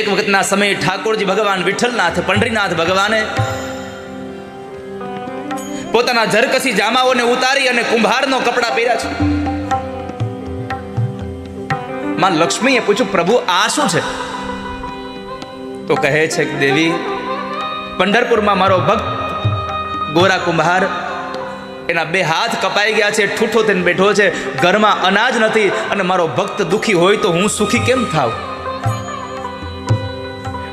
એક વખતના સમયે ઠાકોરજી ભગવાન વિઠ્ઠલનાથ, પંઢરીનાથ ભગવાને પોતાના ઝરકસી જામાઓને ઉતારી અને કુંભારનો કપડા પહેર્યા છે. માં લક્ષ્મીએ પૂછ્યું, પ્રભુ, આ શું છે? તો કહે છે કે, દેવી, પંઢરપુરમાં મારો ભક્ત ગોરા કુંભાર, એના બે હાથ કપાઈ ગયા છે, ઠૂઠો થઈને બેઠો છે, ઘરમાં અનાજ નથી અને મારો ભક્ત દુખી હોય તો હું સુખી કેમ થાવ?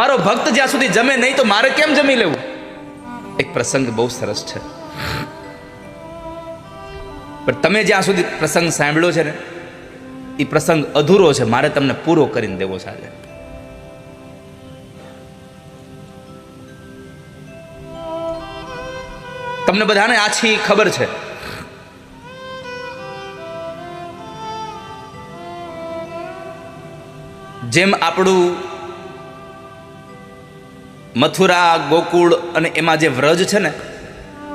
મારો ભક્ત જ્યાં સુધી જમે નહીં તો મારે કેમ જમી લેવું? એક પ્રસંગ બહુ સરસ છે. પણ તમે જ્યાં સુધી પ્રસંગ સાંભળ્યો છે ને એ પ્રસંગ અધૂરો છે. મારે તમને પૂરો કરીને દેવો છે આજે. તમને બધાને આછી ખબર છે. જેમ આપણું મથુરા, ગોકુળ અને એમાં જે વ્રજ છે ને,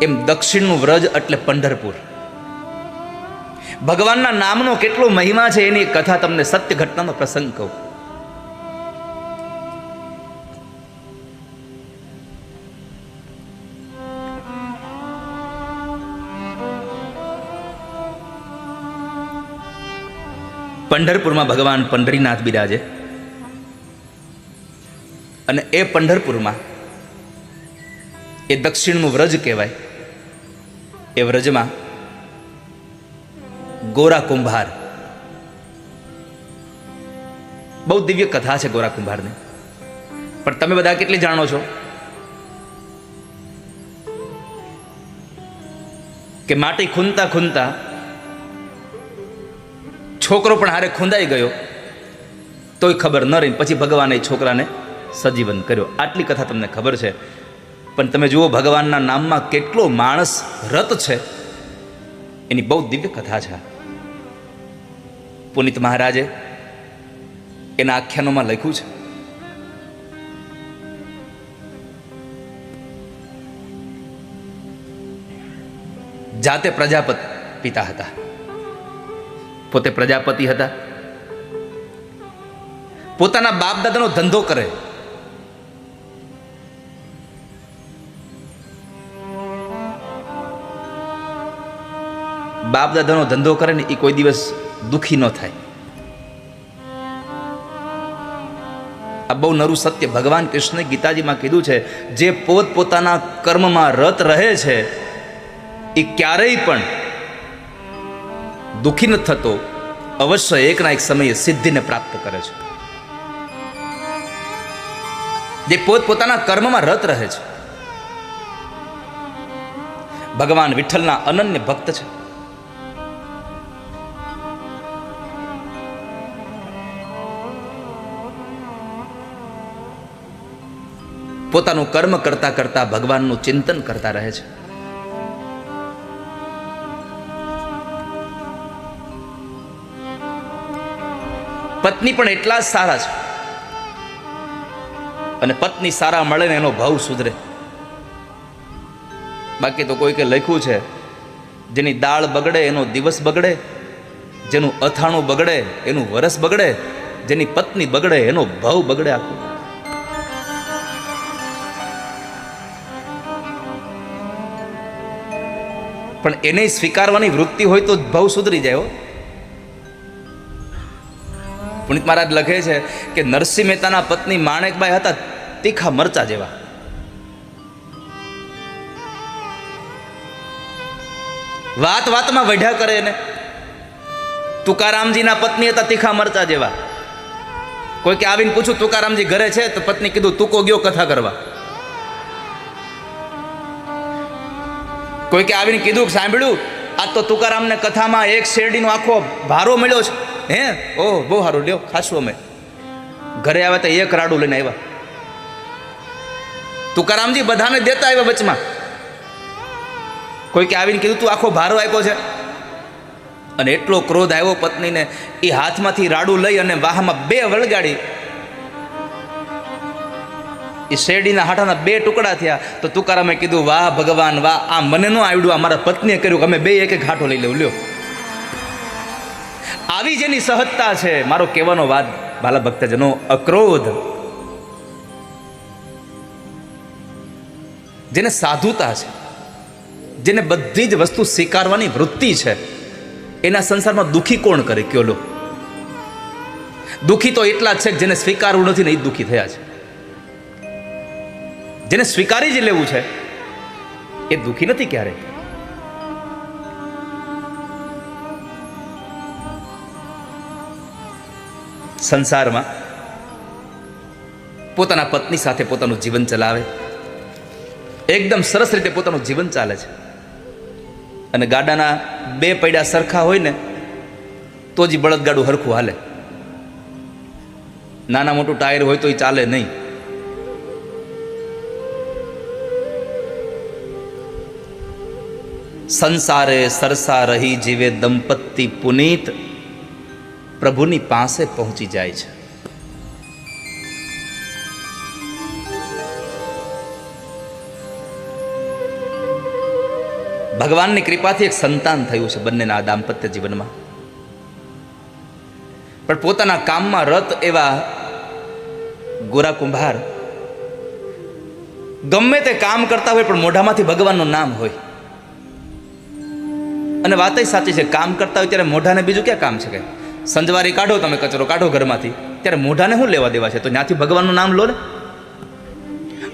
એમ દક્ષિણનું વ્રજ એટલે પંઢરપુર. ભગવાનના નામનો કેટલો મહિમા છે એની કથા તમને સત્ય ઘટનાનો પ્રસંગ કહું. પંઢરપુરમાં ભગવાન પંઢરીનાથ બિરાજે. અને એ પંઢરપુરમાં એ દક્ષિણનું વ્રજ કહેવાય. એ વ્રજમાં ગોરા કુંભાર. બહુ દિવ્ય કથા છે ગોરા કુંભારની. પણ તમે બધા કેટલી જાણો છો કે માટી ખૂંદતા ખૂંદતા છોકરો પણ હારે ખૂંદાઈ ગયો. તોય ખબર ન રહી. પછી ભગવાને છોકરાને સજીવન કર્યો. આટલી કથા તમને ખબર છે. પણ તમે જુઓ, ભગવાનના નામમાં કેટલો માણસ રત છે. એની બહુ દિવ્ય કથા છે. પુનિત મહારાજે એના આખ્યાનોમાં લખ્યું છે. જાતે પ્રજાપત પિતા હતા. પોતે પ્રજાપતિ હતા. પોતાના બાપ દાદાનો ધંધો કરે. બાપ દાદાનો ધંધો કરે ને એ કોઈ દિવસ દુઃખી ન થાય. આ બહુ નરું સત્ય ભગવાન કૃષ્ણે ગીતાજીમાં કીધું છે, જે પોત પોતાના કર્મમાં રત રહે છે એ ક્યારેય પણ દુઃખી નથી થતો, અવશ્ય એકના એક સમયે સિદ્ધિને પ્રાપ્ત કરે છે. જે પોત પોતાના કર્મમાં રત રહે છે. ભગવાન વિઠ્ઠલના અનન્ય ભક્ત છે. પોતાનું કર્મ કરતા કરતા ભગવાનનું ચિંતન કરતા રહે છે. પત્ની પણ એટલા જ સારા છે. અને પત્ની સારા મળે ને એનો ભાવ સુધરે. બાકી તો કોઈ કે લખ્યું છે, જેની દાળ બગડે એનો દિવસ બગડે, જેનું અથાણું બગડે એનું વરસ બગડે, જેની પત્ની બગડે એનો ભાવ બગડે આખું. પણ એને સ્વીકારવાની વૃત્તિ હોય તો ભાવ સુધરી જાય હો. પુનિત મહારાજ લખે છે કે નરસિંહ મહેતાના પત્ની માણેકબાઈ હતા તીખા મરચા જેવા. વાત વાતમાં વઢ્યા કરે એને. તુકારામજીના પત્ની હતા તીખા મરચા જેવા. કોઈ કે આવીને પૂછું તુકારામજી ઘરે છે? તો પત્ની કીધું તુકો ગયો કથા કરવા. કોઈ કે આવીને કીધું સાંભળ્યું, આ તો તુકારામને કથામાં એક શેરડીનો આખો ભારો મળ્યો છે. હે? ઓહ, બહુ સારું. લ્યો ખાસું અમે. ઘરે આવ્યા તો એક રાડું લઈને આવ્યા. તુકારામજી બધાને દેતા આવ્યા વચમાં. કોઈ કે આવીને કીધું, તું આખો ભારો આપ્યો છે. અને એટલો ક્રોધ આવ્યો પત્નીને એ હાથમાંથી રાડું લઈ અને વાહમાં બે વળગાડી એ શેરડીના હાટાના બે ટુકડા થયા. તો તુકારામે કીધું, વાહ ભગવાન, વાહ, આ મને ન આવડ્યું, આ મારા પત્નીએ કર્યું, અમે બે એક એક હાટો લઈ લઉં લ્યો. આવી જેની સહજતા છે, મારો કહેવાનો વાત બાલા ભક્તજનો, અક્રોધ. જેને સાધુતા છે, જેને બધી જ વસ્તુ સ્વીકારવાની વૃત્તિ છે, એના સંસારમાં દુઃખી કોણ કરે? કયો લો. દુઃખી તો એટલા જ છે જેને સ્વીકારવું નથી ને એ દુઃખી થયા છે. જેને સ્વીકારી જ લેવું છે, એ દુઃખી નથી ક્યારેય સંસારમાં પોતાના પત્ની સાથે પોતાનું જીવન ચલાવે, એકદમ સરસ રીતે પોતાનું જીવન ચાલે છે. અને ગાડાના બે પૈડા સરખા હોય ને, તો જ બળદગાડું હરખું હાલે. નાના મોટું ટાયર હોય તો એ ચાલે નહીં. સંસારે સરસા રહી જીવે દંપતી પુનીત પ્રભુની પાસે પહોંચી જાય છે. ભગવાનની કૃપાથી એક સંતાન થયું છે બંનેના દાંપત્ય જીવનમાં. પણ પોતાના કામમાં રત એવા ગોરા કુંભાર ગમે તે કામ કરતા હોય, પણ મોઢામાંથી ભગવાનનું નામ હોય. અને વાત સાચી છે, કામ કરતા હોય ત્યારે મોઢાને બીજું ક્યાં કામ છે કે? સંજવારી કાઢો, તમે કચરો કાઢો ઘરમાંથી. ત્યારે મોઢાને શું લેવા દેવા છે? તો ત્યાંથી ભગવાનનું નામ લો ને.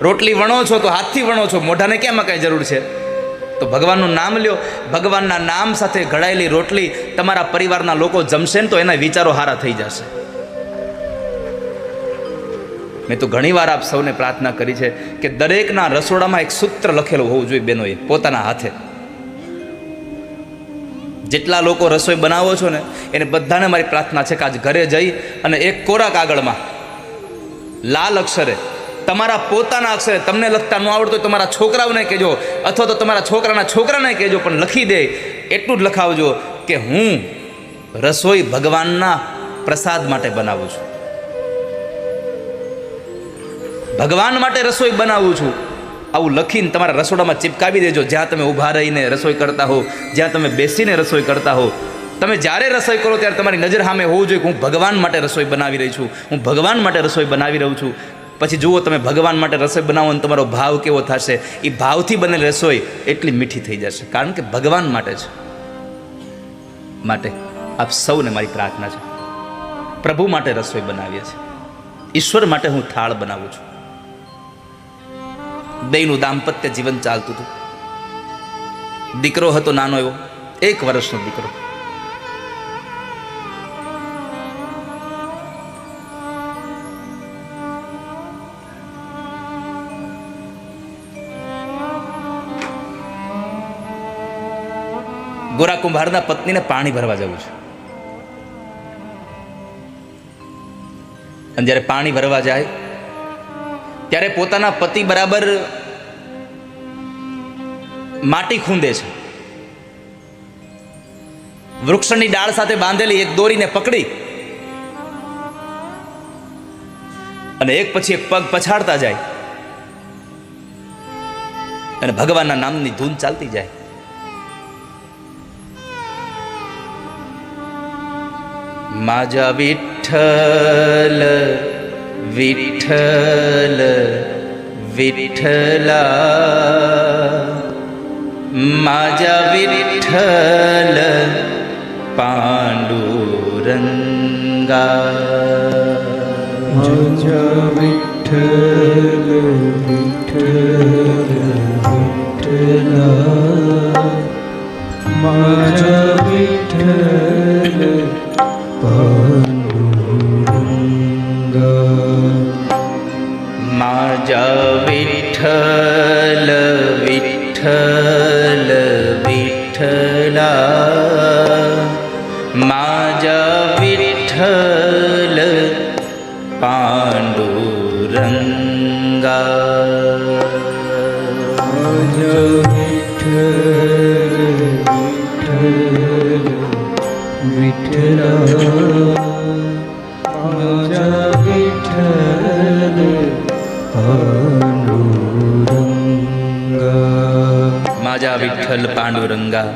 રોટલી વણો છો તો હાથથી વણો છો, મોઢાને ક્યાંમાં કાંઈ જરૂર છે? તો ભગવાનનું નામ લ્યો. ભગવાનના નામ સાથે ઘડાયેલી રોટલી તમારા પરિવારના લોકો જમશે ને તો એના વિચારો હારા થઈ જશે. મેં તો ઘણીવાર આપ સૌને પ્રાર્થના કરી છે કે દરેકના રસોડામાં એક સૂત્ર લખેલું હોવું જોઈએ બહેનોએ પોતાના હાથે. જેટલા લોકો રસોઈ બનાવો છો ને, એને બધાને મારી પ્રાર્થના છે કે આજ ઘરે જઈ અને એક કોરા કાગળમાં લાલ અક્ષરે, તમારા પોતાના અક્ષરે, તમને લખતા ન આવડતું હોય તમારા છોકરાઓને કહેજો, અથવા તો તમારા છોકરાના છોકરાને કહેજો, પણ લખી દે. એટલું જ લખાવજો કે હું રસોઈ ભગવાનના પ્રસાદ માટે બનાવું છું. ભગવાન માટે રસોઈ બનાવું છું. આવું લખીને તમારા રસોડામાં ચિપકાવી દેજો. જ્યાં તમે ઊભા રહીને રસોઈ કરતા હો, જ્યાં તમે બેસીને રસોઈ કરતા હો. તમે જ્યારે રસોઈ કરો ત્યારે તમારી નજર સામે હોવું જોઈએ કે હું ભગવાન માટે રસોઈ બનાવી રહી છું, હું ભગવાન માટે રસોઈ બનાવી રહું છું. પછી જુઓ તમે ભગવાન માટે રસોઈ બનાવો અને તમારો ભાવ કેવો થશે. એ ભાવથી બનેલી રસોઈ એટલી મીઠી થઈ જશે. કારણ કે ભગવાન માટે છે માટે આપ સૌને મારી પ્રાર્થના છે. પ્રભુ માટે રસોઈ બનાવીએ છીએ. ઈશ્વર માટે હું થાળ બનાવું છું. બેયનું દાંપત્ય જીવન ચાલતું હતું. દીકરો હતો નાનો એવો, એક વર્ષનો દીકરો. ગોરા કુંભારના પત્નીને પાણી ભરવા જવું છે. અને જ્યારે પાણી ભરવા જાય ત્યારે પોતાના પતિ બરાબર માટી ખૂંદે છે. વૃક્ષની ડાળ સાથે બાંધેલી એક દોરીને પકડી અને એક પછી એક પગ પછાડતા જાય અને ભગવાનના નામની ધૂન ચાલતી જાય. માજા વિઠ્ઠલ વિઠ્ઠલ વિઠ્ઠલા માજા વિઠ્ઠલ પાંડુરંગા જય વિઠ્ઠલ વિઠ્ઠલ વિઠ્ઠલા માજા विठ्ठल विठ्ठला। माझा विठ्ठल माझ्या विठ्ठल विठ्ठल અટલ પાંડુરંગા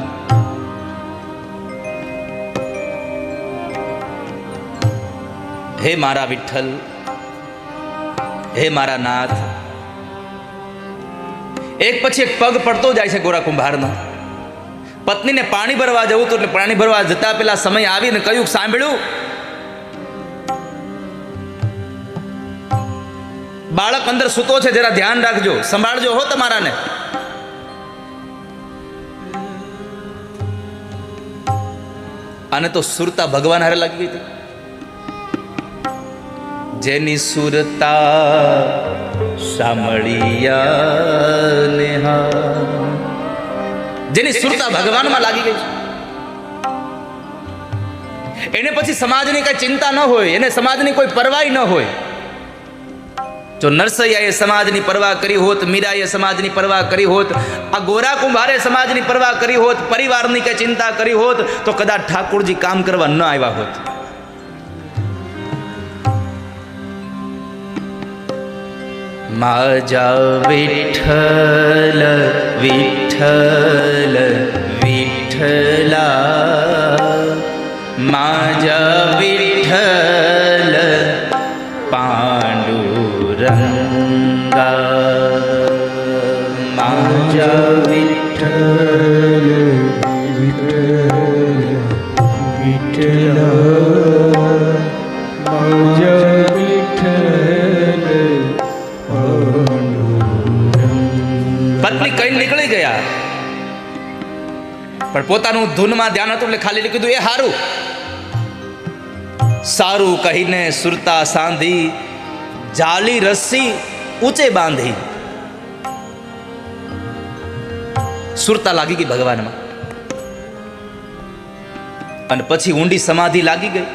હે મારા વિઠ્ઠલ હે મારા નાથ એક પછી એક પગ પડતો જાય છે ગોરા કુંભારના પત્નીને પાણી ભરવા જવું તો એટલે પાણી ભરવા જતા પેલા સમય આવીને કહ્યું સાંભળ્યું બાળક અંદર સૂતો છે જરા ધ્યાન રાખજો સંભાળજો હો તમારાને આને તો સુરતા ભગવાન હારે લાગી ગઈ હતી. જેની સુરતા સાંભળિયા નેહા જેની સુરતા ભગવાનમાં લાગી ગઈ છે. એને પછી સમાજની કઈ ચિંતા ન હોય, એને સમાજની કોઈ પરવાહી ન હોય. જો નરસૈયાએ સમાજની પરવા કરી હોત, મીરાએ સમાજની પરવા કરી હોત, આ ગોરા કુંભારે સમાજની પરવા કરી હોત, પરિવારની કે ચિંતા કરી હોત, તો કદાચ ઠાકોરજી કામ કરવા ન આવ્યા હોત. માજા વિઠ્ઠલ વિઠ્ઠલ, વિઠ્ઠલા. માજા વિઠ્ઠલ પત્ની નીકળી ગયા. પણ પોતાનું ધૂનમાં ધ્યાન હતું એટલે ખાલી કીધું, એ સારું સારું કહીને સુરતા સાંધી જાલી રસ્સી ઊંચે બાંધી. સુરતા લાગી ગઈ ભગવાનમાં. અને પછી ઊંડી સમાધિ લાગી ગઈ.